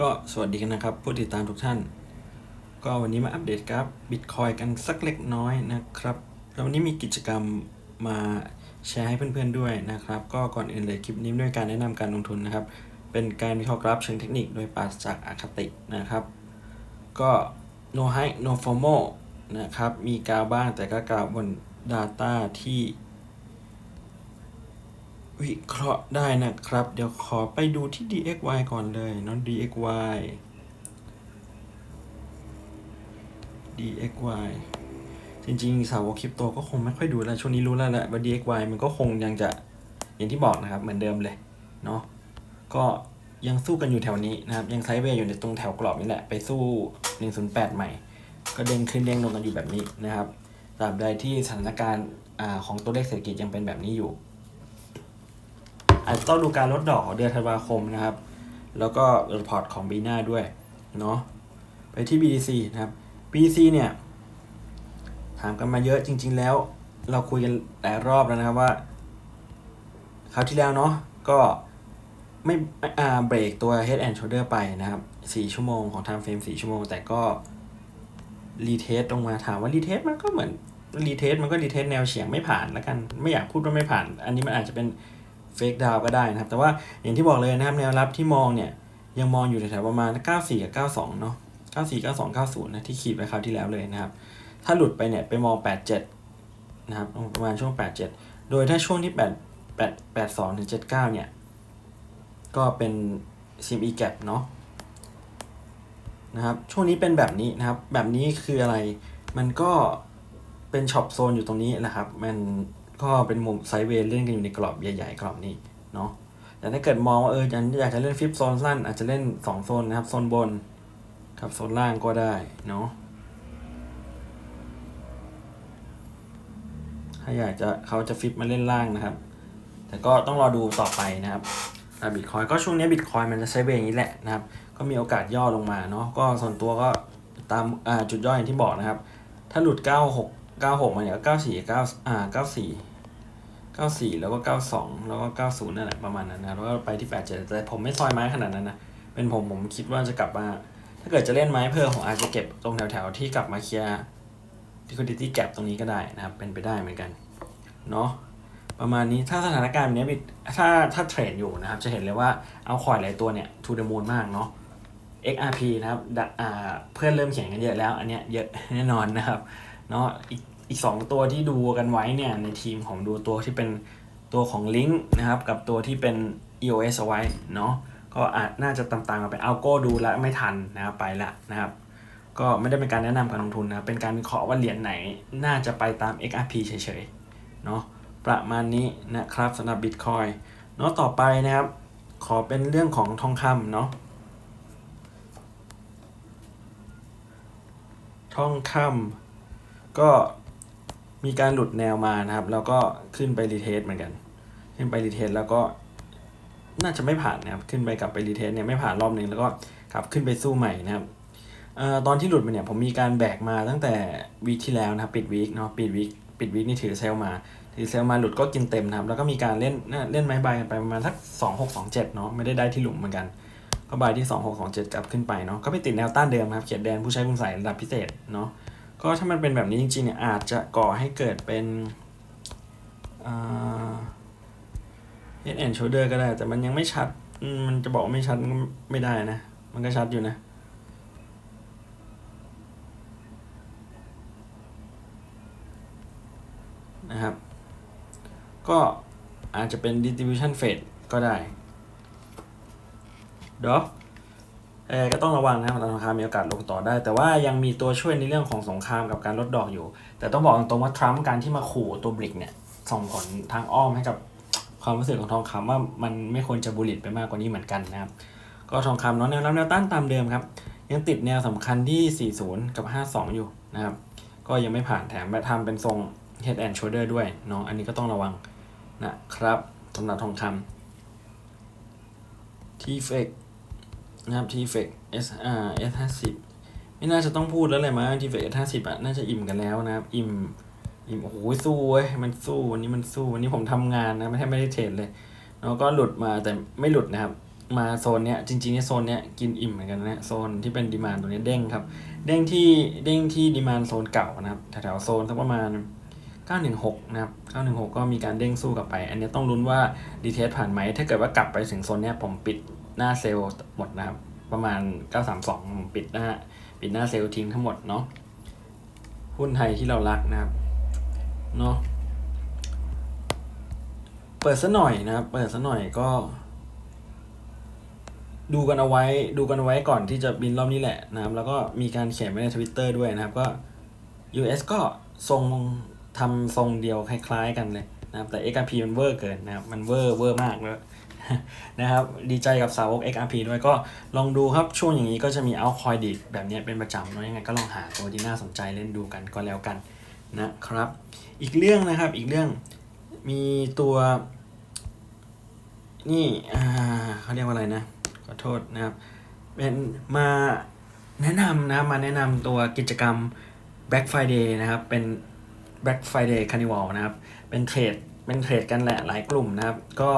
ก็สวัสดีกันนะครับ ผู้ติดตามทุกท่าน ก็วันนี้มาอัปเดตกราฟบิตคอยกันสักเล็กน้อยนะครับแล้ววันนี้มีกิจกรรมมาแชร์ให้เพื่อนๆด้วยนะครับ ก็ก่อนอื่นเลยคลิปนี้ด้วยการแนะนำการลงทุนนะครับ เป็นการวิเคราะห์กราฟเชิงเทคนิคโดยปราศจากอคตินะครับ ก็ no high no formal นะครับ มีกราวบ้างแต่ก็กราวบน Data ที่ วิเคราะห์ได้นะครับ เดี๋ยวขอไปดูที่ DXY ก่อนเลยเนาะ DXY DXY จริงๆ สาวกคริปโตก็คงไม่ค่อยดูแล้วช่วงนี้รู้แล้วแหละว่า DXY มันก็คงยังจะอย่างที่บอกนะครับ เหมือนเดิมเลยเนาะก็ยังสู้กันอยู่แถวนี้นะครับ ยังไซด์เวย์อยู่ในตรงแถวกรอบนี่แหละ ไปสู้ 108 ใหม่ ก็เด้งขึ้นเด้งลงกันอยู่แบบนี้นะครับตราบใดที่สถานการณ์อของตัวเลขเศรษฐกิจยังเป็นแบบนี้อยู่ อาจจะต้องดูการลดดอกของเดือนธันวาคมนะครับ แล้วก็รีพอร์ตของบีนาด้วยเนาะไปที่ BDC นะครับ BDC เนี่ย ถามกันมาเยอะจริง ๆ แล้ว เราคุยกันหลายรอบแล้วนะครับว่าคราวที่แล้วเนาะก็ไม่อ่าเบรกตัว Head and Shoulder ไปนะครับ 4 ชั่วโมงของ time frame 4 ชั่วโมง แต่ก็รีเทสตรงมาถามว่ารีเทสมันก็เหมือนรีเทสมันก็รีเทสแนวเฉียงไม่ผ่านแล้วกัน ไม่อยากพูดว่าไม่ผ่าน อันนี้มันอาจจะเป็น เฟกดาวก็ได้นะครับ แต่ว่าอย่างที่บอกเลยนะครับแนวรับที่มองเนี่ยยังมองอยู่แถวๆประมาณ 94 กับ 92 เนาะ94 92 90 นะที่ขีดไปคราวที่แล้วเลยนะครับ ถ้าหลุดไปเนี่ยไปมอง 87 นะครับประมาณช่วง 87 โดยถ้าช่วงที่ 8 8 82ถึง79 เนี่ย ก็เป็น CME gap เนาะนะครับช่วงนี้เป็นแบบนี้นะครับ แบบนี้คืออะไรมันก็เป็นช็อปโซนอยู่ตรงนี้นะครับ มัน ก็เป็นมุมไซด์เวย์เล่นกันอยู่ในกรอบใหญ่ๆกรอบนี้เนาะแต่ถ้าเกิดมองว่าเอออยากจะเล่นฟิปโซนสั้น อาจจะเล่น 2 โซนนะครับ โซนบนกับโซนล่างก็ได้เนาะถ้าอยากจะเขาจะฟิปมาเล่นล่างนะครับ แต่ก็ต้องรอดูต่อไปนะครับบิตคอยก็ช่วงนี้บิตคอยมันจะไซด์เวย์อย่างนี้แหละนะครับ ก็มีโอกาสย่อลงมาเนาะก็ส่วนตัวก็ตามจุดย่ออย่างที่บอกนะครับ ถ้าหลุด 96 96มาเนี่ย94 9อ่า94 94แล้วก็92แล้วก็90นั่นแหละประมาณนั้นนะแล้วก็ไปที่87แต่ผมไม่ซอยไม้ขนาดนั้นนะ เป็นผมผมคิดว่าจะกลับมา ถ้าเกิดจะเล่นไม้เพิ่มผมอาจจะเก็บตรงแถวๆที่กลับมาเคลียร์ liquidity gap ตรงนี้ก็ได้นะครับ เป็นไปได้เหมือนกัน เนาะประมาณนี้ถ้าสถานการณ์นี้บิดถ้าถ้าเทรดอยู่นะครับ จะเห็นเลยว่าเอาคอยหลายตัวเนี่ย to the moon มากเนาะ XRP นะครับดะอ่าเพื่อนเริ่มเขียนกันเยอะแล้ว อันเนี้ยเยอะแน่นอนนะครับ เนาะอีกอีกสองตัวที่ดูกันไว้เนี่ยในทีมของดูตัวที่เป็นตัวของ Link นะครับกับตัวที่เป็น EOS เอาไว้เนาะก็อาจน่าจะตามๆกันไปเอาโก้ดูแลไม่ทันนะครับไปละนะครับ ก็ไม่ได้เป็นการแนะนำการลงทุนนะเป็นการวิเคราะห์ว่าเหรียญไหนน่าจะไปตาม XRP เฉยๆเนาะประมาณนี้นะครับสำหรับ Bitcoin เนาะต่อไปนะครับ ขอเป็นเรื่องของทองคำเนาะทองคำ ก็มีการหลุดแนวมานะครับ แล้วก็ขึ้นไปรีเทสเหมือนกัน ขึ้นไปรีเทสแล้วก็น่าจะไม่ผ่านนะครับ ขึ้นไปกลับไปรีเทสเนี่ยไม่ผ่านรอบหนึ่งแล้วก็กลับขึ้นไปสู้ใหม่นะครับออตอนที่หลุดมาเนี่ยผมมีการแบกมาตั้งแต่วีคที่แล้วนะครับ ปิดวีคเนาะปิดวีคปิดวีคนี่ถือเซลมา ถือเซลมาหลุดก็กินเต็มนะครับ แล้วก็มีการเล่นเล่นไม้ใบกันไปประมาณสักสองหกสองเจ็ดเนาะไม่ได้ได้ที่หลุมเหมือนกันก็บายที่ 2627กลับขึ้นไปเนาะก็ไปติดแนวต้านเดิมครับเขียนแดนผู้ใช้คุณใส่ระดับพิเศษเนาะ ก็ถ้ามันเป็นแบบนี้จริงๆเนี่ยอาจจะก่อให้เกิดเป็นอ่า head and shoulder ก็ได้ แต่มันยังไม่ชัด มันจะบอกว่าไม่ชัดไม่ได้นะ มันก็ชัดอยู่นะ นะครับ ก็อาจจะเป็น distribution fade ก็ได้เดี๋ยวเออ ก็ต้องระวังนะครับทองคำมีโอกาสลงต่อได้ แต่ว่ายังมีตัวช่วยในเรื่องของสงครามกับการลดดอกอยู่ แต่ต้องบอกตรงๆว่าทรัมป์การที่มาขู่ตัวบริกเนี่ยส่งผลทางอ้อมให้กับความรู้สึกของทองคำว่ามันไม่ควรจะบูลลิตไปมากกว่านี้เหมือนกันนะครับ ก็ทองคำเนาะแนวรับแนวต้านตามเดิมครับ ยังติดแนวสำคัญที่ 40 กับ 52 อยู่นะครับ ก็ยังไม่ผ่านแถมทำเป็นทรง head and shoulder ด้วยเนาะอันนี้ก็ต้องระวังนะครับสำหรับทองคำที่เฟก นะครับทีเฟก S R S ห้าสิบไม่น่าจะต้องพูดแล้วเลยมั้งทีเฟก S ห้าสิบอะน่าจะอิ่มกันแล้วนะครับ อิ่มอิ่มโอ้โหสู้เว้ยมันสู้วันนี้มันสู้วันนี้ผมทำงานนะไม่ใช่ไม่ได้เทรดเลยแล้วก็หลุดมาแต่ไม่หลุดนะครับ มาโซนเนี้ยจริงๆเนี่ยโซนเนี้ยกินอิ่มเหมือนกันนะโซนที่เป็นดีมานตรงนี้เด้งครับ เด้งที่เด้งที่ดีมานโซนเก่านะครับแถวๆโซนสักประมาณ 916 นะครับ 916 ก็มีการเด้งสู้กลับไป อันนี้ต้องลุ้นว่าดีเทสผ่านไหมถ้าเกิดว่ากลับไปถึงโซนเนี้ยผมปิด หน้าเซลล์หมดนะครับ ประมาณ 932ผมปิดหน้าปิดหน้าเซลล์ทิ้งทั้งหมดเนาะหุ้นไทยที่เรารักนะครับเนาะเปิดซะหน่อยนะครับ เปิดซะหน่อยก็ ดูกันเอาไว้ดูกันเอาไว้ก่อนที่จะบินรอบนี้แหละนะครับ แล้วก็มีการเขียนไว้ในทวิตเตอร์ด้วยนะครับก็ US ก็ทรงทำทรงเดียวคล้ายๆกันเลยนะครับแต่ XRP มันเวอร์เกินนะครับ มันเวอร์เวอร์มากเลย นะครับ ดีใจกับสาวก XRP ด้วยก็ลองดูครับช่วงอย่างนี้ก็จะมีเอาคอยดีแบบนี้เป็นประจำเนอะยังไงก็ลองหาตัวที่น่าสนใจเล่นดูกันก็แล้วกันนะครับ อีกเรื่องนะครับอีกเรื่องมีตัวนี่เขาเรียกว่าอะไรนะ ขอโทษนะครับเป็นมาแนะนำนะมาแนะนำตัวกิจกรรม Black Friday นะครับ เป็น Black Friday Carnival นะครับ เป็นเทรดเป็นเทรดกันแหละหลายกลุ่มนะครับ ก็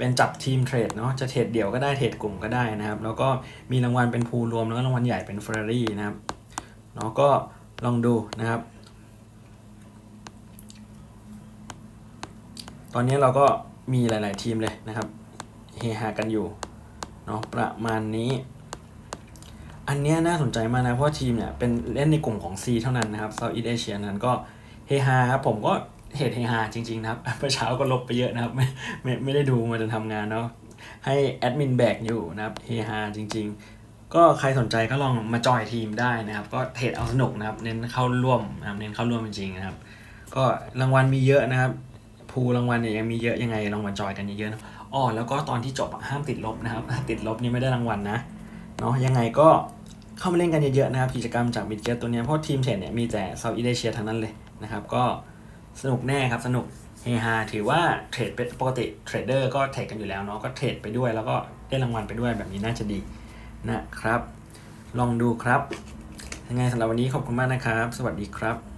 เป็นจับทีมเทรดเนาะจะเทรดเดี่ยวก็ได้เทรดกลุ่มก็ได้นะครับ แล้วก็มีรางวัลเป็นพูลรวมแล้วก็รางวัลใหญ่เป็น Ferrari นะครับเนาะก็ลองดูนะครับ ตอนนี้เราก็มีหลาย ๆ ทีมเลยนะครับเฮฮากันอยู่เนาะประมาณนี้ อันเนี้ยน่าสนใจมากนะเพราะทีมเนี่ยเป็นเล่นในกลุ่มของ C เท่านั้นนะครับ Southeast Asia นั้นก็เฮฮาครับผมก็ เหตุเฮฮาจริงๆนะครับเมื่อเช้าก็ลบไปเยอะนะครับ ไม่ไม่ไม่ได้ดูมาจะทำงานเนาะให้แอดมินแบกอยู่นะครับเฮฮาจริง ๆ ก็ใครสนใจก็ลองมาจอยทีมได้นะครับ ก็เทรดเอาสนุกนะครับ เน้นเข้าร่วมนะครับเน้นเข้าร่วมจริงๆนะครับ ก็รางวัลมีเยอะนะครับภูรางวัลเนี่ยยังมีเยอะยังไงลองมาจอยกันเยอะๆนะอ๋อแล้วก็ตอนที่จบห้ามติดลบนะครับ ติดลบนี่ไม่ได้รางวัลนะเนาะยังไงก็เข้ามาเล่นกันเยอะๆนะครับ กิจกรรมจากบิ g เกตตัวเนี้ยเพราะทีมเทรดเนี่ยมีแต่เซาท์อีเดเชียทั้งนั้นเลยนะครับ ก็ สนุกแน่ครับ สนุกเฮฮาถือว่าเทรดเป็นปกติเทรดเดอร์ก็เทรดกันอยู่แล้วเนาะก็เทรดไปด้วยแล้วก็ได้รางวัลไปด้วยแบบนี้น่าจะดีนะครับ ลองดูครับยังไงสำหรับวันนี้ขอบคุณมากนะครับ สวัสดีครับ